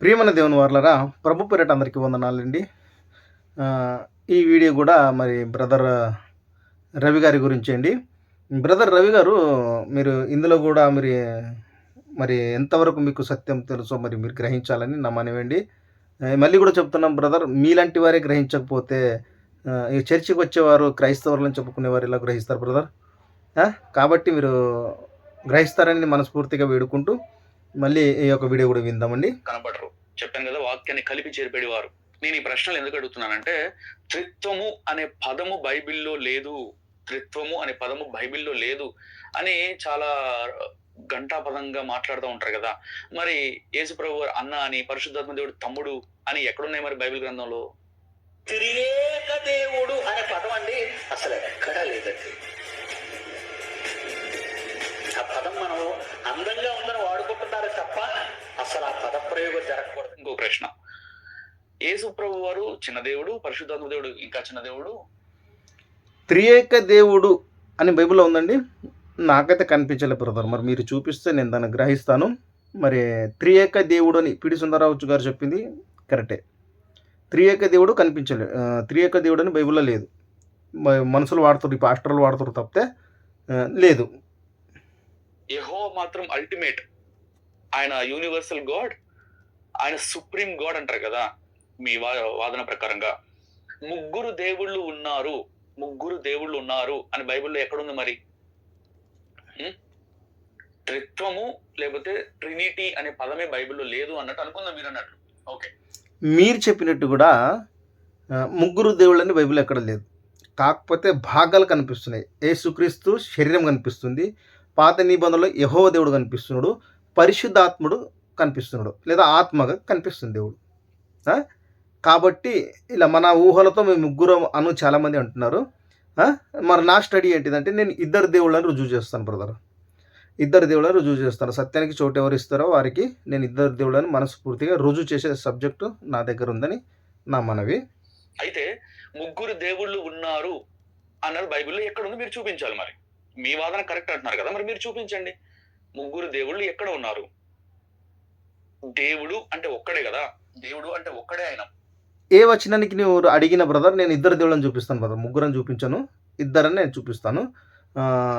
ప్రియమైన దేవుని వార్లరా ప్రభు పేరట అందరికీ వందనాలండి. ఈ వీడియో కూడా మరి బ్రదర్ రవి గారి గురించి అండి. బ్రదర్ రవి గారు మీరు ఇందులో కూడా మరి మరి ఎంతవరకు మీకు సత్యం తెలుసో మరి మీరు గ్రహించాలని నా మనవండి. మళ్ళీ కూడా చెప్తున్నాం బ్రదర్ మీలాంటి వారే గ్రహించకపోతే ఈ చర్చికి వచ్చేవారు క్రైస్తవులను చెప్పుకునేవారు ఇలా గ్రహిస్తారు బ్రదర్. కాబట్టి మీరు గ్రహిస్తారని మనస్ఫూర్తిగా వేడుకుంటూ మళ్ళీ ఈ యొక్క వీడియో కూడా విందామండి. కనబడరు. చెప్పాను కదా వాక్యాన్ని కలిపి చేరిపెడేవారు నేను ఈ ప్రశ్నలు ఎందుకు అడుగుతున్నానంటే త్రిత్వము అనే పదము బైబిల్లో లేదు త్రిత్వము అనే పదము బైబిల్లో లేదు అని చాలా ఘంటాపదంగా మాట్లాడుతూ ఉంటారు కదా. మరి యేసుప్రభు అన్న అని పరిశుద్ధాత్మ దేవుడు తమ్ముడు అని ఎక్కడున్నాయి మరి బైబిల్ గ్రంథంలో? త్రియేక దేవుడు అనే పదం అండి అసలు ఎక్కడా లేదండి. ఆ పదం మనం అందంగా ఉందని వాడుకుంటున్నారు తప్ప అసలు ఆ పద ప్రయోగం జరగకూడదు. ఇంకో ప్రశ్న. యేసు ప్రభు వారు చిన్న దేవుడు పరిశుద్ధాత్మ దేవుడు ఇంకా చిన్న దేవుడు? త్రియేక దేవుడు అని బైబిల్లో ఉందండి. నాకైతే కనిపించలేదు బ్రదర్. మరి మీరు చూపిస్తే నేను దాన్ని గ్రహిస్తాను. మరి త్రియేక దేవుడు అని పిడి సుందరరావు గారు చెప్పింది కరెక్టే. త్రియేక దేవుడు కనిపించలేదు ఆ, త్రియేక దేవుడు అని బైబిల్లో లేదు. మనుషులు వాడుతారు ఈ పాస్టర్లు వాడుతారు తప్పితే లేదు. యహో మాత్రం అల్టిమేట్ ఆయన యూనివర్సల్ గాడ్ ఆయన సుప్రీం గాడ్ అంటారు కదా మీ వా- వాదన ప్రకారంగా. ముగ్గురు దేవుళ్ళు ఉన్నారు ముగ్గురు దేవుళ్ళు ఉన్నారు అని బైబిల్లో ఎక్కడుంది మరి? త్రిత్వము లేకపోతే ట్రినిటీ అనే పదమే బైబిల్లో లేదు అన్నట్టు అనుకుందాం మీరు అన్నట్టు. ఓకే. మీరు చెప్పినట్టు కూడా ముగ్గురు దేవుళ్ళని బైబిల్ ఎక్కడ లేదు. కాకపోతే భాగాలు కనిపిస్తున్నాయి. యేసుక్రీస్తు శరీరం కనిపిస్తుంది. పాత నిబంధనలో యహోవ దేవుడు కనిపిస్తున్నాడు. పరిశుద్ధాత్ముడు కనిపిస్తున్నాడు లేదా ఆత్మగా కనిపిస్తుంది దేవుడు. కాబట్టి ఇలా మన ఊహలతో మేము ముగ్గురు అను చాలామంది అంటున్నారు. మరి నా స్టడీ ఏంటిదంటే నేను ఇద్దరు దేవుళ్ళని రుజువు చేస్తాను బ్రదర్. ఇద్దరు దేవుళ్ళని రుజువు చేస్తాను. సత్యానికి చోటు ఎవరు ఇస్తారో వారికి నేను ఇద్దరు దేవుళ్ళని మనస్ఫూర్తిగా రుజువు చేసే సబ్జెక్టు నా దగ్గర ఉందని నా మనవి. అయితే ముగ్గురు దేవుళ్ళు ఉన్నారు అన్నది బైబిల్లో ఎక్కడ ఉంది మీరు చూపించాలి మరి. మీ వాదన కరెక్ట్ అంటున్నారు కదా మరి మీరు చూపించండి. ముగ్గురు దేవుళ్ళు ఎక్కడ ఉన్నారు? దేవుడు అంటే ఒక్కడే కదా? దేవుడు అంటే ఒక్కడే ఆయన. ఏ వచనానికి నువ్వు అడిగిన బ్రదర్ నేను ఇద్దరు దేవుళ్ళని చూపిస్తాను బ్రదర్ ముగ్గురని చూపించాను. ఇద్దరని నేను చూపిస్తాను.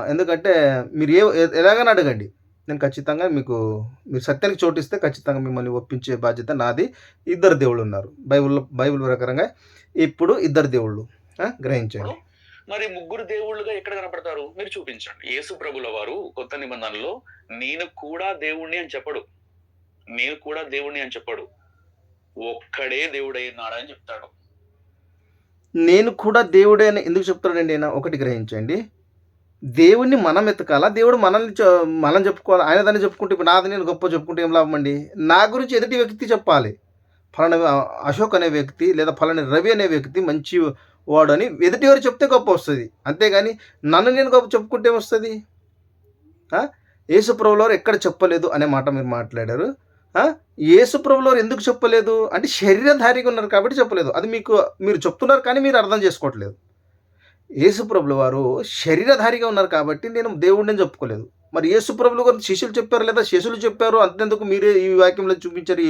ఎందుకంటే మీరు ఏ ఎలాగైనా అడగండి. నేను ఖచ్చితంగా మీకు మీరు సత్యానికి చోటిస్తే ఖచ్చితంగా మిమ్మల్ని ఒప్పించే బాధ్యత నాది. ఇద్దరు దేవుళ్ళు ఉన్నారు. బైబిల్లో బైబిల్ ప్రకారంగా ఇప్పుడు ఇద్దరు దేవుళ్ళు గ్రహించండి. మరి ముగ్గురు దేవుళ్ళుగా ఎక్కడ కనపడతారు? మీరు చూపించండి. యేసు ప్రభుల వారు కొత్త నిబంధనలో నేను కూడా దేవుణ్ణి అని చెప్పడు. నేను కూడా దేవుణ్ణి అని చెప్పడు. ఒక్కడే దేవుడై అని చెప్తాడు. నేను కూడా దేవుడే అని ఎందుకు చెప్తాడండి? ఆయన ఒకటి గ్రహించండి. దేవుణ్ణి మనం ఎతకాలా దేవుడు మనల్ని మనం చెప్పుకోవాలి? ఆయన దాన్ని చెప్పుకుంటే ఇప్పుడు నాది నేను గొప్ప చెప్పుకుంటే ఏం లాభం అండి? నా గురించి ఎదుటి వ్యక్తి చెప్పాలి. ఫలానా అశోక్ అనే వ్యక్తి లేదా ఫలాని రవి అనే వ్యక్తి మంచి వాడు అని ఎదుటి వారు చెప్తే గొప్ప వస్తుంది. అంతేగాని నన్ను నేను గొప్ప చెప్పుకుంటే వస్తుంది ఏసుప్రభులవారు ఎక్కడ చెప్పలేదు అనే మాట మీరు మాట్లాడారు. ఏసుప్రభులవారు ఎందుకు చెప్పలేదు? అంటే శరీరధారిగా ఉన్నారు కాబట్టి చెప్పలేదు. అది మీకు మీరు చెప్తున్నారు కానీ మీరు అర్థం చేసుకోవట్లేదు. యేసుప్రభుల వారు శరీరధారిగా ఉన్నారు కాబట్టి నేను దేవుడిని చెప్పుకోలేదు. మరి యేసుప్రభులు గారు శిష్యులు చెప్పారు లేదా శిష్యులు చెప్పారు? అంతెందుకు మీరే ఈ వాక్యంలో చూపించారు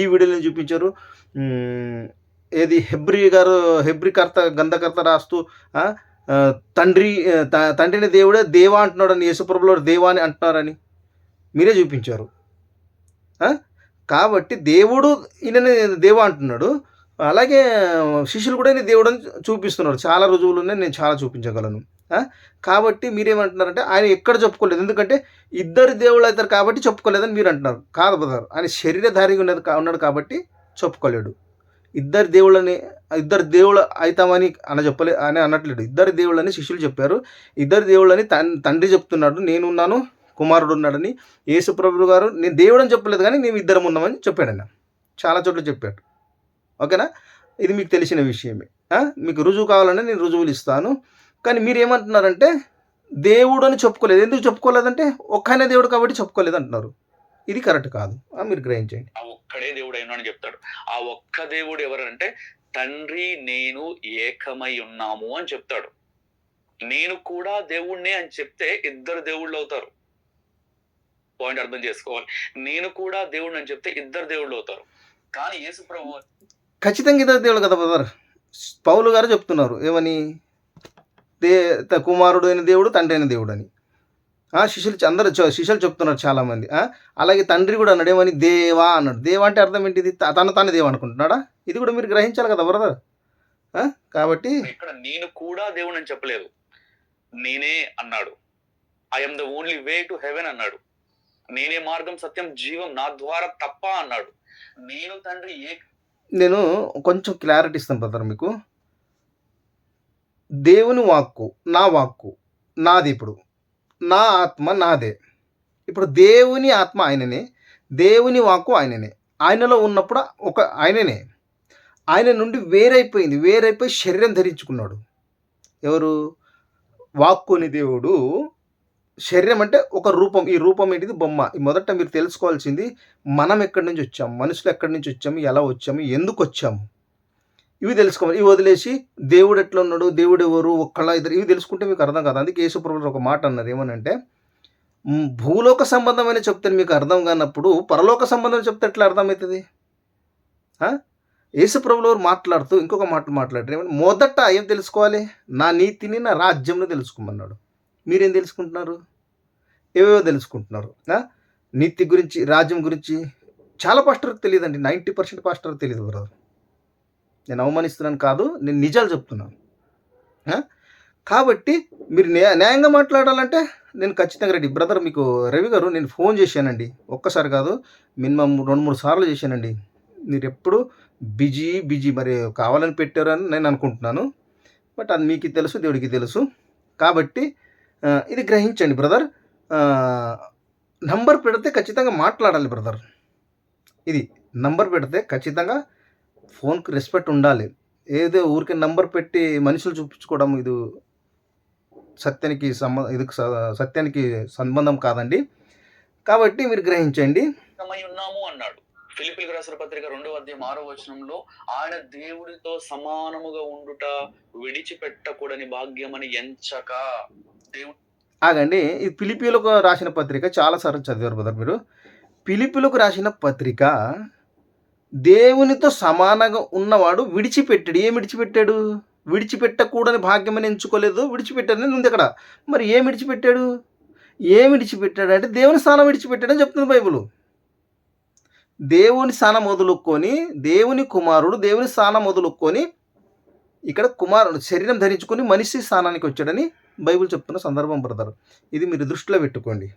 ఈ వీడియోలో చూపించారు? ఏది హెబ్రి గారు హెబ్రికర్త గంధకర్త రాస్తూ తండ్రి త- తండ్రిని దేవుడే దేవా అంటున్నాడని అని దేవా అని అంటున్నారని మీరే చూపించారు. కాబట్టి దేవుడు ఈయనని దేవా అంటున్నాడు. అలాగే శిష్యులు కూడా నేను దేవుడు చూపిస్తున్నాడు చూపిస్తున్నారు. చాలా రుజువులు ఉన్నాయి నేను చాలా చూపించగలను. కాబట్టి మీరేమంటున్నారంటే ఆయన ఎక్కడ చెప్పుకోలేదు. ఎందుకంటే ఇద్దరు దేవుళ్ళు అవుతారు కాబట్టి చెప్పుకోలేదని మీరు అంటున్నారు. కాదు బ్రదర్ ఆయన శరీరధారిగా ఉన్నది కా- ఉన్నాడు కాబట్టి చెప్పుకోలేడు. ఇద్దరు దేవుళ్ళని ఇద్దరు దేవుళ్ళు అవుతామని అని చెప్పలే అని అనట్లేదు ఇద్దరు దేవుళ్ళని శిష్యులు చెప్పారు. ఇద్దరు దేవుళ్ళని తన్ తండ్రి చెప్తున్నాడు. నేనున్నాను కుమారుడు ఉన్నాడని యేసుప్రభు గారు నేను దేవుడు అని చెప్పలేదు కానీ మేము ఇద్దరం ఉన్నామని చెప్పాడు చాలా చోట్ల చెప్పాడు. ఓకేనా? ఇది మీకు తెలిసిన విషయమే. మీకు రుజువు కావాలంటే నేను రుజువులు ఇస్తాను. కానీ మీరు ఏమంటున్నారంటే దేవుడు అని చెప్పుకోలేదు. ఎందుకు చెప్పుకోలేదంటే ఒక్కనే దేవుడు కాబట్టి చెప్పుకోలేదు అంటున్నారు. ఇది కరెక్ట్ కాదు. మీరు గ్రహించండి. ఆ ఒక్కడే దేవుడు అయినా అని చెప్తాడు. ఆ ఒక్క దేవుడు ఎవరంటే తండ్రి నేను ఏకమై ఉన్నాము అని చెప్తాడు. నేను కూడా దేవుణ్ణే అని చెప్తే ఇద్దరు దేవుళ్ళు అవుతారు. పాయింట్ అర్థం చేసుకోవాలి. నేను కూడా దేవుడు అని చెప్తే ఇద్దరు దేవుళ్ళు అవుతారు. కానీ యేసు ప్రభు ఖచ్చితంగా ఇద్దరు దేవుడు కదా బ్రదర్? పౌలు గారు చెప్తున్నారు ఏమని? దే త- కుమారుడు అయిన దేవుడు తండ్రి అయిన దేవుడు అని. శిష్యులు అందరూ శిష్యులు చెప్తున్నారు చాలామంది. అలాగే తండ్రి కూడా అన్నాడు ఏమని? దేవా అన్నాడు. దేవా అంటే అర్థం ఏంటిది? తన తాను దేవా అనుకుంటున్నాడా? ఇది కూడా మీరు గ్రహించాలి కదా బ్రదర్. కాబట్టి ఇక్కడ నేను కూడా దేవుడు అని చెప్పలేదు. నేనే అన్నాడు. I'm the only way to heaven అన్నాడు. నేనే మార్గం సత్యం జీవం నా ద్వారా తప్ప అన్నాడు. నేను తండ్రి ఏ నేను కొంచెం క్లారిటీ ఇస్తాను బ్రదర్ మీకు. దేవుని వాక్కు నా వాక్కు నాది ఇప్పుడు. నా ఆత్మ నాదే. ఇప్పుడు దేవుని ఆత్మ ఆయననే దేవుని వాక్కు ఆయననే. ఆయనలో ఉన్నప్పుడు ఒక ఆయననే. ఆయన నుండి వేరైపోయింది వేరైపోయి శరీరం ధరించుకున్నాడు. ఎవరు? వాక్కుని దేవుడు. శరీరం అంటే ఒక రూపం ఈ రూపం ఏంటిది? బొమ్మ. ఈ మొదట మీరు తెలుసుకోవాల్సింది మనం ఎక్కడి నుంచి వచ్చాము మనుషులు ఎక్కడి నుంచి వచ్చాము ఎలా వచ్చాము ఎందుకు వచ్చాము ఇవి తెలుసుకోవాలి. ఇవి వదిలేసి దేవుడు ఎట్లా ఉన్నాడు? దేవుడు ఎవరు? ఒక్కళ్ళ ఇద్దరు. ఇవి తెలుసుకుంటే మీకు అర్థం కాదు. అందుకే యేసుప్రభు ఒక మాట అన్నారు. ఏమనంటే భూలోక సంబంధమైన చెప్తే మీకు అర్థం కానప్పుడు పరలోక సంబంధం చెప్తే ఎట్లా అర్థమవుతుంది? యేసుప్రభులు మాట్లాడుతూ ఇంకొక మాట మాట్లాడారు. ఏమని? మొదట ఏం తెలుసుకోవాలి? నా నీతిని నా రాజ్యంను తెలుసుకోమన్నాడు. మీరేం తెలుసుకుంటున్నారు? ఏవేవో తెలుసుకుంటున్నారు. నీతి గురించి రాజ్యం గురించి చాలా పాస్టర్కి తెలియదండి. నైంటీ పర్సెంట్ పాస్టర్కి తెలియదు బ్రదర్ నేను అవమానిస్తున్నాను కాదు నేను నిజాలు చెప్తున్నాను. కాబట్టి మీరు న్యాయంగా మాట్లాడాలంటే నేను ఖచ్చితంగా రెడీ. బ్రదర్ మీకు రవి గారు నేను ఫోన్ చేశానండి. ఒక్కసారి కాదు మినిమం రెండు మూడు సార్లు చేశానండి. మీరు ఎప్పుడు బిజీ బిజీ మరి కావాలని పెట్టారని నేను అనుకుంటున్నాను. బట్ అది మీకు తెలుసు దేవుడికి తెలుసు. కాబట్టి ఇది గ్రహించండి బ్రదర్. నంబర్ పెడితే ఖచ్చితంగా మాట్లాడాలి బ్రదర్. ఇది నంబర్ పెడితే ఖచ్చితంగా ఫోన్కి రెస్పెక్ట్ ఉండాలి. ఏదో ఊరికే నంబర్ పెట్టి మనుషులు చూపించుకోవడం ఇది సత్యానికి సంబ ఇది సత్యానికి సంబంధం కాదండి. కాబట్టి మీరు గ్రహించండి. ఉన్నాము అన్నాడు. ఫిలిపిలకు రాసిన పత్రిక రెండవ అధ్యాయం ఆరో వచనంలో ఆయన దేవుడితో సమానముగా ఉండుట విడిచిపెట్టకూడని భాగ్యమని ఎంచక. దేవుడు ఆగండి. ఈ పిలిపిలకు రాసిన పత్రిక చాలాసార్లు చదివారు బ్రదర్ మీరు. పిలిపిలకు రాసిన పత్రిక దేవునితో సమానంగా ఉన్నవాడు విడిచిపెట్టాడు. ఏం విడిచిపెట్టాడు? విడిచిపెట్టకూడని భాగ్యమని ఎంచుకోలేదు విడిచిపెట్టాడని ఉంది అక్కడ. మరి ఏం విడిచిపెట్టాడు? ఏం విడిచిపెట్టాడు? అంటే దేవుని స్థానం విడిచిపెట్టాడని చెప్తుంది బైబుల్. దేవుని స్థానం మొదలుకొని దేవుని కుమారుడు దేవుని స్థానం వదులుకొని ఇక్కడ కుమారుడు శరీరం ధరించుకొని మనిషి స్థానానికి వచ్చాడని బైబిల్ చెప్తున్న సందర్భం బ్రదర్. ఇది మీరు దృష్టిలో పెట్టుకోండి.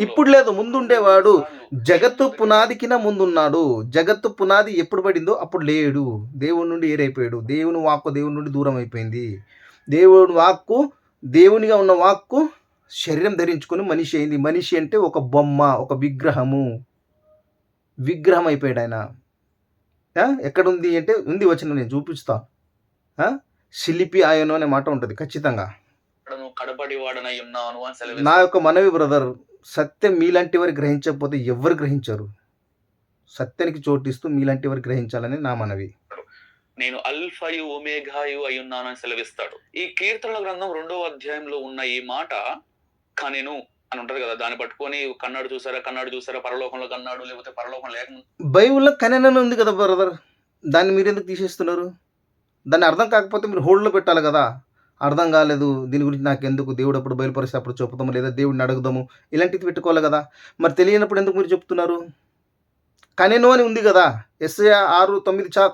ఇప్పుడు లేదు ముందుండేవాడు జగత్తు పునాదికిన ముందున్నాడు. జగత్తు పునాది ఎప్పుడు పడిందో అప్పుడు లేడు. దేవుని నుండి ఏరైపోయాడు. దేవుని వాక్కు దేవుని నుండి దూరం అయిపోయింది దేవుని వాక్కు దేవునిగా ఉన్న వాక్కు శరీరం ధరించుకొని మనిషి అయింది. మనిషి అంటే ఒక బొమ్మ ఒక విగ్రహము. విగ్రహం అయిపోయాడు ఆయన? ఎక్కడుంది అంటే ఉంది వచ్చిన నేను చూపిస్తా? శిల్పి ఆయను అనే మాట ఉంటుంది ఖచ్చితంగా. కడపడి వాడనై ఉన్నాను అని నా సెలవు యొక్క మనవి బ్రదర్ సత్యం మీలాంటి వారు గ్రహించకపోతే ఎవరు గ్రహించరు? సత్యానికి చోటిస్తూ మీలాంటి వారు గ్రహించాలని నా మనవి. నేను అల్ఫయు ఒమేఘాయు అయి ఉన్నాను అని సెలవిస్తాడు. ఈ కీర్తనల గ్రంథం రెండవ అధ్యాయంలో ఉన్న ఈ మాట కనెను అని ఉంటది కదా దాన్ని పట్టుకొని కన్నాడు చూసారా కన్నాడు చూసారా పరలోకంలో కన్నాడు లేకపోతే పరలోకం లేకముందు బైబిల్లో కనెనని ఉంది కదా బ్రదర్ దాన్ని మీరు ఎందుకు తీసేస్తున్నారు? దాన్ని అర్థం కాకపోతే మీరు హోల్డ్లో పెట్టాలి కదా. అర్థం కాలేదు. దీని గురించి నాకు ఎందుకు దేవుడు అప్పుడు బయలుపరిస్తే అప్పుడు చెప్తాము లేదా దేవుడిని అడుగుదాము? ఇలాంటివి పెట్టుకోవాలి కదా. మరి తెలియనప్పుడు ఎందుకు మీరు చెప్తున్నారు? కనెను అని ఉంది కదా. ఎస్ఐ ఆరు తొమ్మిది చా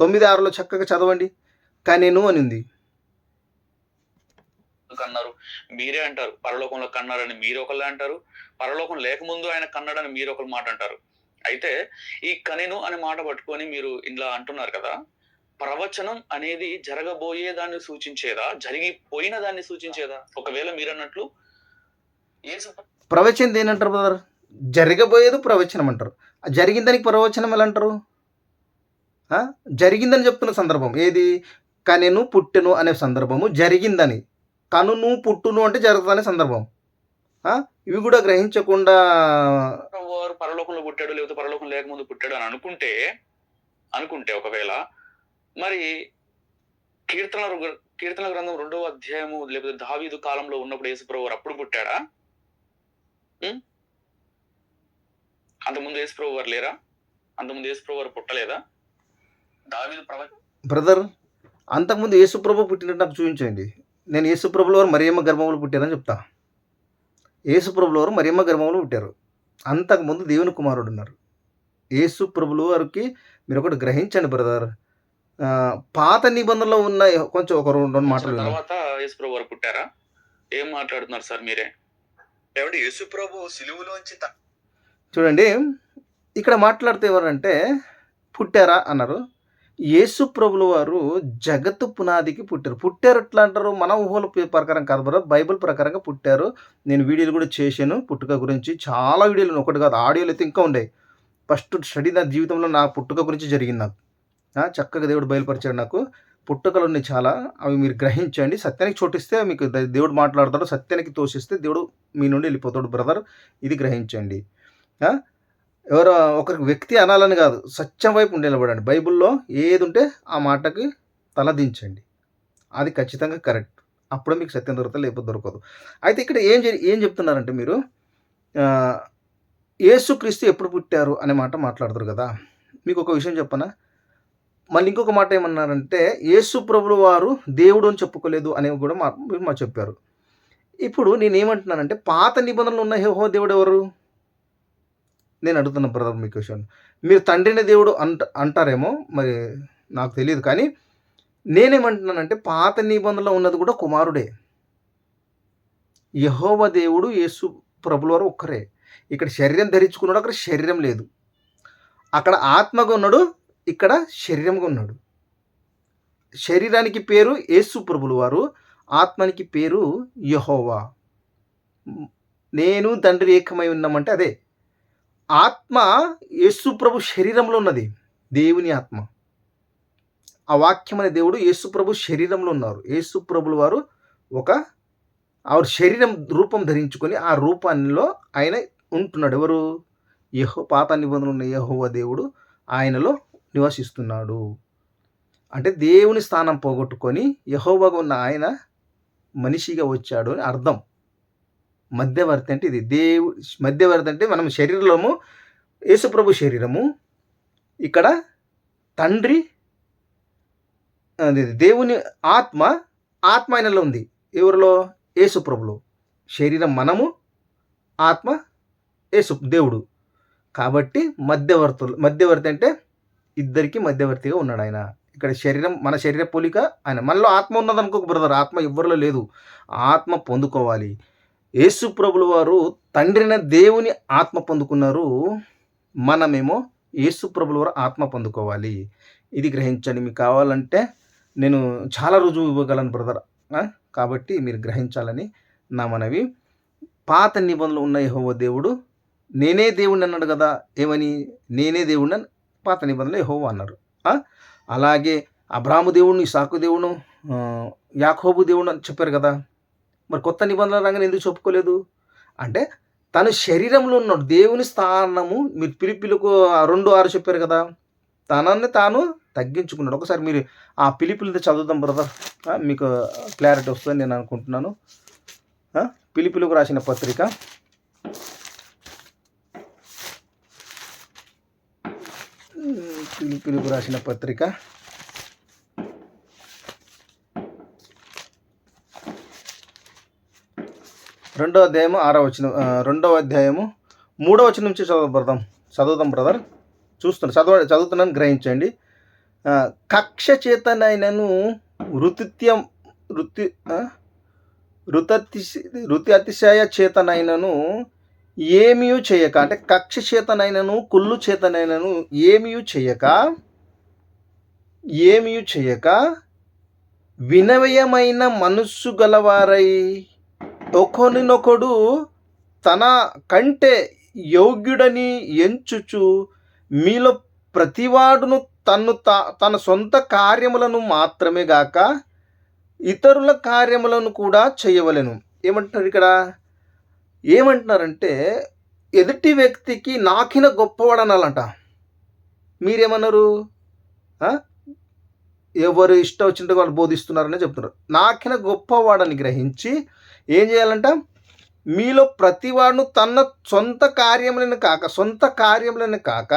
తొమ్మిది ఆరులో చక్కగా చదవండి. కనెను అని ఉంది. కన్నారు. మీరే అంటారు. పరలోకంలో కన్నారని మీరు ఒకళ్ళే అంటారు. పరలోకం లేకముందు ఆయన కన్నాడని మీరు ఒకరు మాట అంటారు అయితే ఈ కనెను అనే మాట పట్టుకొని మీరు ఇలా అంటున్నారు కదా. ప్రవచనం అనేది జరగబోయే దాన్ని సూచించేదా? జరిగిపోయిన దాన్ని సూచించేదా? ఒకవేళ మీరు అన్నట్లు ప్రవచనం దేనంటారు బ్రదర్ జరగబోయేది ప్రవచనం అంటారు. ఆ జరిగిందానికి ప్రవచనం ఎలా అంటారు? జరిగిందని చెప్తున్న సందర్భం ఏది? కనెను పుట్టెను అనే సందర్భము జరిగిందని. కనును పుట్టును అంటే జరుగుతుందనే సందర్భం? ఇవి కూడా గ్రహించకుండా వారు పరలోకంలో పుట్టాడు లేకపోతే పరలోకం లేకముందు పుట్టాడు అని అనుకుంటే అనుకుంటే ఒకవేళ మరి కీర్తన కీర్తన గ్రంథం రెండవ అధ్యాయము లేకపోతే దావీదు కాలంలో ఉన్నప్పుడు యేసుప్రభు వారు అప్పుడు పుట్టాడా? అంతకుముందు యేసుప్రభు వారు లేరా? అంతకుముందు యేసుప్రభు వారు పుట్టలేదా? దావీదు ప్రవ బ్రదర్ అంతకుముందు యేసుప్రభు పుట్టినట్టు నాకు చూపించండి. నేను యేసుప్రభుల వారు మరియమ్మ గర్భంలో పుట్టారని చెప్తా. యేసుప్రభుల వారు మరియమ్మ గర్భంలో పుట్టారు. అంతకుముందు దేవుని కుమారుడు ఉన్నారు. యేసుప్రభుల వారికి మీరు ఒకటి గ్రహించండి బ్రదర్ పాత నిబంధనలో ఉన్న కొంచెం ఒక రెండు రెండు మాటలు. తర్వాత యేసుప్రభు వారు పుట్టారా? ఏం మాట్లాడుతున్నారు సార్ మీరే? ఏమంటే యేసుప్రభు సిలువలోంచి చూడండి ఇక్కడ మాట్లాడితే ఎవరంటే పుట్టారా అన్నారు. యేసు ప్రభుల వారు జగత్తు పునాదికి పుట్టారు. పుట్టారు ఎట్లా అంటారు? మన ఊహల ప్రకారం కాదు బైబిల్ ప్రకారంగా పుట్టారు. నేను వీడియోలు కూడా చేశాను పుట్టుక గురించి. చాలా వీడియోలు. ఒకటి కాదు ఆడియోలు అయితే ఇంకా ఉన్నాయి. ఫస్ట్ స్టడీ నా జీవితంలో నా పుట్టుక గురించి జరిగింది నాకు. చక్కగా దేవుడు బయలుపరిచాడు నాకు. పుట్టుకలు ఉన్నాయి చాలా. అవి మీరు గ్రహించండి. సత్యానికి చోటిస్తే మీకు దేవుడు మాట్లాడతాడు. సత్యానికి తోసిస్తే దేవుడు మీ నుండి వెళ్ళిపోతాడు బ్రదర్. ఇది గ్రహించండి. ఎవరో ఒకరికి వ్యక్తి అనాలని కాదు. సత్యం వైపు ఉండి నిలబడండి. బైబిల్లో ఏది ఉంటే ఆ మాటకి తలదించండి. అది ఖచ్చితంగా కరెక్ట్. అప్పుడే మీకు సత్యం దొరుకుతుంది లేకపోతే దొరకదు. అయితే ఇక్కడ ఏం ఏం చెప్తున్నారంటే మీరు ఏసుక్రీస్తు యేసుక్రీస్తు ఎప్పుడు పుట్టారు అనే మాట మాట్లాడతారు కదా. మీకు ఒక విషయం చెప్పనా? మళ్ళీ ఇంకొక మాట ఏమన్నారంటే యేసు ప్రభులు వారు దేవుడు అని చెప్పుకోలేదు అనేవి కూడా మా మీరు మా చెప్పారు. ఇప్పుడు నేనేమంటున్నానంటే పాత నిబంధనలు ఉన్న హో దేవుడు ఎవరు? నేను అడుగుతున్న బ్రదర్ మీ క్వశ్చన్. మీరు తండ్రిని దేవుడు అంట అంటారేమో మరి నాకు తెలియదు కానీ నేనేమంటున్నానంటే పాత నిబంధనలో ఉన్నది కూడా కుమారుడే. యహోవ దేవుడు యేసు ప్రభుల వారు ఒక్కరే. ఇక్కడ శరీరం ధరించుకున్నాడు అక్కడ శరీరం లేదు. అక్కడ ఆత్మగా ఉన్నాడు ఇక్కడ శరీరంగా ఉన్నాడు. శరీరానికి పేరు యేసు ప్రభులు వారు ఆత్మనికి పేరు యహోవా. నేను తండ్రి ఏకమై ఉన్నామంటే అదే. ఆత్మ యేసు ప్రభు శరీరంలో ఉన్నది దేవుని ఆత్మ. ఆ వాక్యం అనే దేవుడు యేసు ప్రభు శరీరంలో ఉన్నారు. యేసు ప్రభులు వారు ఒక ఆవిడ శరీరం రూపం ధరించుకొని ఆ రూపాల్లో ఆయన ఉంటున్నాడు. ఎవరు? యహో పాత నిబంధనలు ఉన్న యహోవ దేవుడు ఆయనలో నివసిస్తున్నాడు. అంటే దేవుని స్థానం పోగొట్టుకొని యహోవగా ఉన్న ఆయన మనిషిగా వచ్చాడు అని అర్థం. మధ్యవర్తి అంటే ఇది. దేవు మధ్యవర్తి అంటే మనం శరీరము యేసుప్రభు శరీరము. ఇక్కడ తండ్రి దేవుని ఆత్మ ఆత్మ ఆయనలో ఉంది. ఎవరిలో? యేసుప్రభులో శరీరం మనము ఆత్మ యేసు దేవుడు. కాబట్టి మధ్యవర్తులు మధ్యవర్తి అంటే ఇద్దరికి మధ్యవర్తిగా ఉన్నాడు ఆయన. ఇక్కడ శరీరం మన శరీర పోలిక ఆయన. మనలో ఆత్మ ఉన్నదనుకో బ్రదర్ ఆత్మ ఎవరిలో లేదు. ఆత్మ పొందుకోవాలి. యేసు ప్రభుల వారు తండ్రిన దేవుని ఆత్మ పొందుకున్నారు. మనమేమో యేసు ప్రభుల వారు ఆత్మ పొందుకోవాలి. ఇది గ్రహించండి. మీకు కావాలంటే నేను చాలా రుజువు ఇవ్వగలను బ్రదర్ కాబట్టి మీరు గ్రహించాలని నా మనవి. పాత నిబంధనలు ఉన్న యహోవ దేవుడు నేనే దేవుడిని అన్నాడు కదా ఏమని? నేనే దేవుడిని పాత నిబంధనలు యహోవా అన్నారు. ఆ? అలాగే అబ్రాహ్ము దేవుడిని ఇసాకు దేవుడు యాకోబు దేవుడు అని చెప్పారు కదా. మరి కొత్త నిబంధనల రంగం ఎందుకు చెప్పుకోలేదు? అంటే తన శరీరంలో ఉన్నాడు. దేవుని స్థానము మీరు పిలిపిలకు ఆ రెండు ఆరు చెప్పారు కదా. తనని తాను తగ్గించుకున్నాడు. ఒకసారి మీరు ఆ పిలిపిలతో చదువుదాం బ్రదర్ మీకు క్లారిటీ వస్తుందని నేను అనుకుంటున్నాను. పిలిపిలకు రాసిన పత్రిక పిలుపు రాసిన పత్రిక. రెండవ అధ్యాయము ఆరో వచ్చిన రెండవ అధ్యాయము మూడో వచ్చిన నుంచి చదువుదాం చదువుదాం బ్రదర్. చూస్తున్నా చదవ చదువుతున్నాను గ్రహించండి. కక్ష చేతనైనను ఋతిత్యం ఋతి ఆ? ఋతతి అతిశయ చేతనైనను ఏమీ చేయక అంటే కక్ష చేతనైనను కుళ్ళు చేతనైనను ఏమీ చేయక ఏమీ చేయక వినవయమైన మనస్సు గలవారై ఒకరినొకడు తన కంటే యోగ్యుడని ఎంచుచు మీలో ప్రతివాడును తన్ను తా తన సొంత కార్యములను మాత్రమే గాక ఇతరుల కార్యములను కూడా చేయవలెను. ఏమంటున్నారు ఇక్కడ? ఏమంటున్నారంటే ఎదుటి వ్యక్తికి నాకిన గొప్పవాడు అనాలంట మీరేమన్నారు ఎవరు ఇష్టం వచ్చినట్టు వాళ్ళు బోధిస్తున్నారని చెప్తున్నారు. నాకిన గొప్పవాడని గ్రహించి ఏం చేయాలంట? మీలో ప్రతివాడును తన సొంత కార్యములను కాక సొంత కార్యములను కాక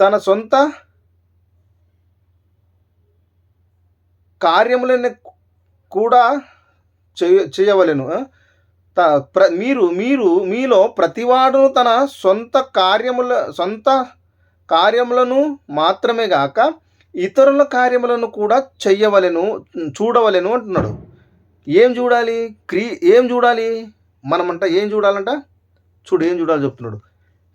తన సొంత కార్యములను కూడా చేయ చేయవలెను. ప్ర మీరు మీరు మీలో ప్రతివాడును తన సొంత కార్యముల సొంత కార్యములను మాత్రమే గాక ఇతరుల కార్యములను కూడా చెయ్యవలెను చూడవలెను అంటున్నాడు. ఏం చూడాలి? క్రీ ఏం చూడాలి? మనమంట ఏం చూడాలంట? చూడు ఏం చూడాలి చెప్తున్నాడు.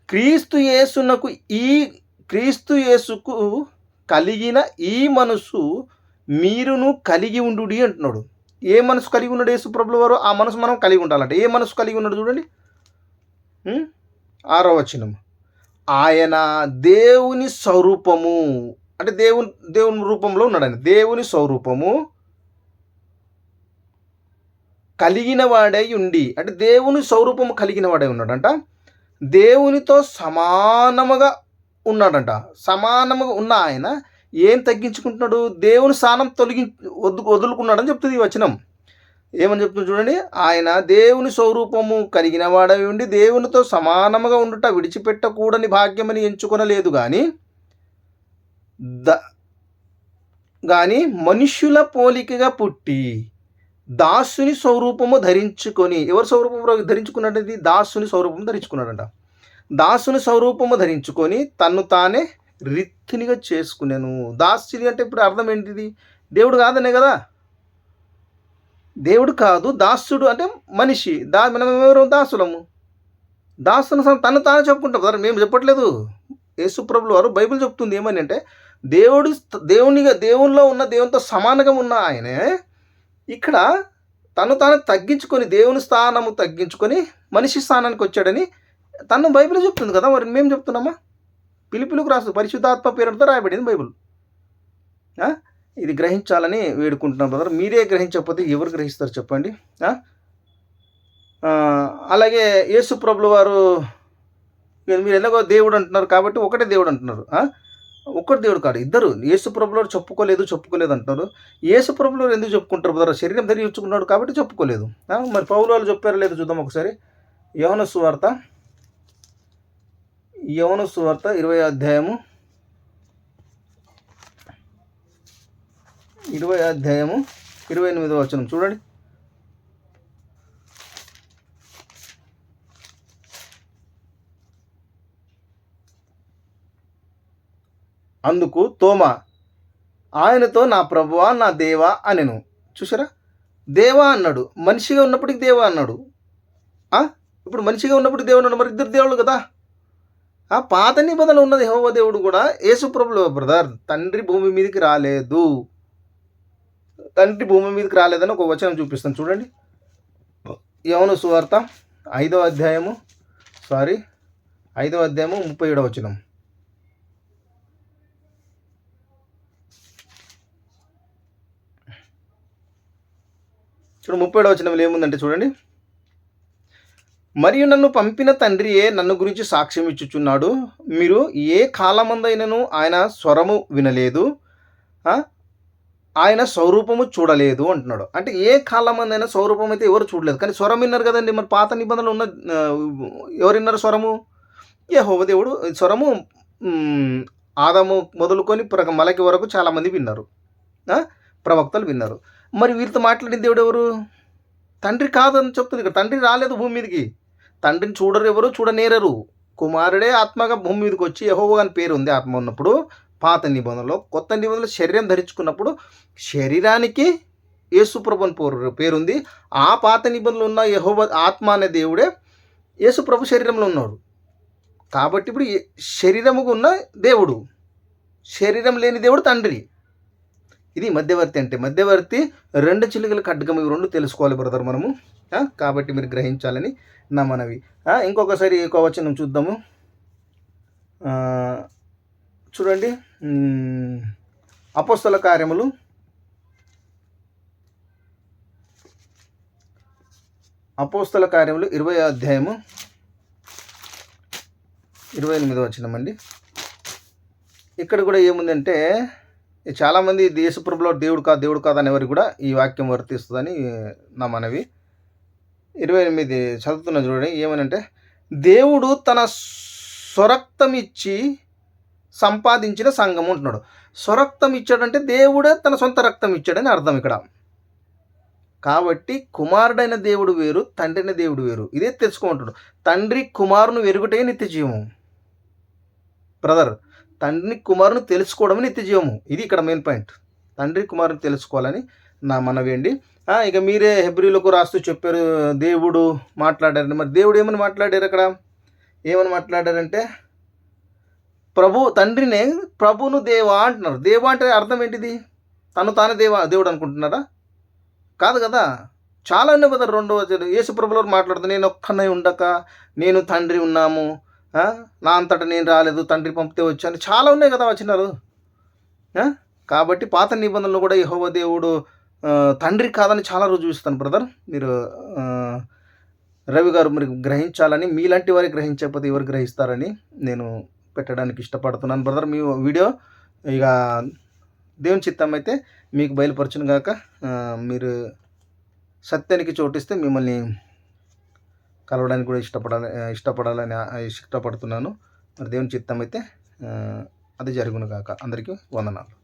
క్రీస్తు యేసునకు ఈ క్రీస్తు యేసుకు కలిగిన ఈ మనసు మీరును కలిగి ఉండు అంటున్నాడు. ఏ మనసు కలిగి ఉన్నాడు యేసుప్రభుల వారు? ఆ మనసు మనం కలిగి ఉండాలంట. ఏ మనసు కలిగి ఉన్నాడు చూడండి. ఆరో వచనం. ఆయన దేవుని స్వరూపము. అంటే దేవుని దేవుని రూపంలో ఉన్నాడు ఆయన. దేవుని స్వరూపము కలిగిన వాడై ఉండి అంటే దేవుని స్వరూపము కలిగిన వాడై ఉన్నాడంట. దేవునితో సమానముగా ఉన్నాడంట. సమానముగా ఉన్న ఆయన ఏం తగ్గించుకుంటున్నాడు? దేవుని స్థానం తొలగి వద్దు వదులుకున్నాడని చెప్తుంది ఈ వచనం. ఏమని చెప్తుంది చూడండి? ఆయన దేవుని స్వరూపము కలిగిన వాడవి ఉండి దేవునితో సమానముగా ఉండుట విడిచిపెట్టకూడని భాగ్యమని ఎంచుకొనలేదు కానీ ద కానీ మనుష్యుల పోలికగా పుట్టి దాసుని స్వరూపము ధరించుకొని ఎవరి స్వరూపం ధరించుకున్నది? దాసుని స్వరూపం ధరించుకున్నాడంట. దాసుని స్వరూపము ధరించుకొని తన్ను తానే రిత్తినిగా చేసుకున్నాను దాసుని అంటే ఇప్పుడు అర్థం ఏంటిది? దేవుడు కాదనే కదా? దేవుడు కాదు దాసుడు అంటే మనిషి. దా మనం ఎవరు? దాసులము. దాసుని తను తాను చెప్పుకుంటాం కదా మేము చెప్పట్లేదు. యేసుప్రభులు వారు బైబిల్ చెప్తుంది ఏమని అంటే దేవుడు దేవునిగా దేవునిలో ఉన్న దేవునితో సమానంగా ఉన్న ఆయనే ఇక్కడ తను తాను తగ్గించుకొని దేవుని స్థానము తగ్గించుకొని మనిషి స్థానానికి వచ్చాడని తను బైబిల్ చెప్తుంది కదా మరి మేము చెప్తున్నామా? పిలుపులకు రాసు పరిశుద్ధాత్మ పేరుతో రాయబడింది బైబిల్. ఇది గ్రహించాలని వేడుకుంటున్నాం బ్రదర్. మీరే గ్రహించకపోతే ఎవరు గ్రహిస్తారు చెప్పండి? అలాగే యేసు ప్రభుల వారు మీరు ఎలాగో దేవుడు అంటున్నారు కాబట్టి ఒకటే దేవుడు అంటున్నారు. ఒక్కటి దేవుడు కాదు ఇద్దరు. యేసు ప్రభులు చెప్పుకోలేదు చెప్పుకోలేదు అంటున్నారు. యేసు ప్రభులు ఎందుకు చెప్పుకుంటారు బ్రదర్? శరీరం ధరించుకున్నాడు కాబట్టి చెప్పుకోలేదు. మరి పౌరులు వాళ్ళు చెప్పారో లేదు చూద్దాం ఒకసారి. యవన సువార్త యవన సువార్త ఇరవై అధ్యాయము. ఇరవై అధ్యాయము ఇరవై ఎనిమిదో వచనం. చూడండి. అందుకు తోమా ఆయనతో నా ప్రభువా నా దేవా అనెను. చూసారా దేవా అన్నాడు. మనిషిగా ఉన్నప్పటికీ దేవా అన్నాడు. ఇప్పుడు మనిషిగా ఉన్నప్పుడు దేవుడు అన్నాడు. మరి ఇద్దరు దేవుళ్ళు కదా? ఆ పాత నిబంధనలు ఉన్నది యెహోవా దేవుడు కూడా యేసుప్రభులు బ్రదర్. తండ్రి భూమి మీదకి రాలేదు. తండ్రి భూమి మీదకి రాలేదని ఒక వచనం చూపిస్తాను. చూడండి. యవన సువార్త ఐదో అధ్యాయము సారీ ఐదో అధ్యాయము ముప్పై ఏడవ వచనం. చూడండి ముప్పై ఏడవ వచనంలో ఏముందంటే చూడండి. మరియు నన్ను పంపిన తండ్రియే నన్ను గురించి సాక్ష్యం ఇచ్చుచున్నాడు. మీరు ఏ కాలమందైనను ఆయన స్వరము వినలేదు ఆయన స్వరూపము చూడలేదు అంటున్నాడు. అంటే ఏ కాలమందైనా స్వరూపం అయితే ఎవరు చూడలేదు. కానీ స్వరం విన్నారు కదండి. మరి పాత నిబంధనలు ఉన్న ఎవరిన్నారు ఎవరు విన్నారు స్వరము? ఏ దేవుడు. స్వరము ఆదము మొదలుకొని ప్రక మలకి వరకు చాలామంది విన్నారు. ప్రవక్తలు విన్నారు. మరి వీరితో మాట్లాడిన దేవుడు ఎవరు? తండ్రి కాదని చెప్తుంది ఇక్కడ. తండ్రి రాలేదు భూమి మీదకి. తండ్రిని చూడరు ఎవరు? చూడనేరరు. కుమారుడే ఆత్మగా భూమి మీదకి వచ్చి యహోవో అని పేరు ఉంది ఆత్మ ఉన్నప్పుడు పాత నిబంధనలో కొత్త నిబంధనలో శరీరం ధరించుకున్నప్పుడు శరీరానికి యేసుప్రభు అని పేరు పేరుంది. ఆ పాత నిబంధనలు ఉన్న యహోవ ఆత్మ అనే దేవుడే యేసుప్రభు శరీరంలో ఉన్నాడు. కాబట్టి ఇప్పుడు ఏ- శరీరముకు ఉన్న దేవుడు శరీరం లేని దేవుడు తండ్రి. ఇది మధ్యవర్తి అంటే మధ్యవర్తి రెండు చిలుకల ఖడ్గం ఇవి రెండు తెలుసుకోవాలి బ్రదర్ మనము. కాబట్టి మీరు గ్రహించాలని నా మనవి. ఇంకొకసారి ఇంకో వచనం చూద్దాము. చూడండి. అపస్తుల కార్యములు. అపోస్తల కార్యములు ఇరవై అధ్యాయము. ఇరవై ఎనిమిది వచ్చినామండి అండి ఇక్కడ కూడా ఏముందంటే చాలామంది దేశప్రభులో దేవుడు కాదు దేవుడు కాదు అనేవారికి కూడా ఈ వాక్యం వర్తిస్తుందని నా మనవి. ఇరవై ఎనిమిది చదువుతున్న చూడండి ఏమనంటే దేవుడు తన స్వరక్తం ఇచ్చి సంపాదించిన సంఘం ఉంటున్నాడు స్వరక్తం ఇచ్చాడంటే దేవుడే తన సొంత రక్తం ఇచ్చాడని అర్థం ఇక్కడ. కాబట్టి కుమారుడైన దేవుడు వేరు తండ్రిన దేవుడు వేరు. ఇదే తెలుసుకుంటాడు తండ్రి కుమారుని వెరుగుటే నిత్యజీవం బ్రదర్ తండ్రిని కుమారుని తెలుసుకోవడమే నిత్యజీవము ఇది ఇక్కడ మెయిన్ పాయింట్ తండ్రి కుమారుని తెలుసుకోవాలని నా మనవి అండి. ఇక మీరే హెబ్రిలకు రాస్తూ చెప్పారు దేవుడు మాట్లాడారని. మరి దేవుడు ఏమని మాట్లాడారు అక్కడ? ఏమని మాట్లాడారంటే ప్రభు తండ్రినే ప్రభును దేవా అంటున్నారు. దేవా అంటే అర్థం ఏంటిది? తను తానే దేవా దేవుడు అనుకుంటున్నారా కాదు కదా. చాలా ఉన్నాయి కదా రెండవ యేసు ప్రభులో మాట్లాడుతూ నేను ఒక్కనే ఉండక నేను తండ్రి ఉన్నాము. నా అంతటా నేను రాలేదు తండ్రి పంపితే వచ్చాను చాలా ఉన్నాయి కదా వచనాలు కాబట్టి పాత నిబంధనలు కూడా యహోవ దేవుడు తండ్రి కాదని చాలా రోజు చూస్తాను బ్రదర్. మీరు రవి గారు మీరు గ్రహించాలని మీలాంటి వారికి గ్రహించకపోతే ఎవరు గ్రహిస్తారని నేను పెట్టడానికి ఇష్టపడుతున్నాను బ్రదర్. మీ వీడియో ఇక దేవుని చిత్తం అయితే మీకు బయలుపరచును గాక మీరు సత్యానికి చోటిస్తే మిమ్మల్ని కలవడానికి కూడా ఇష్టపడాలి ఇష్టపడాలని ఇష్టపడుతున్నాను. మరి దేవుని చిత్తం అయితే అది జరుగును కాక అందరికీ వందనాలు.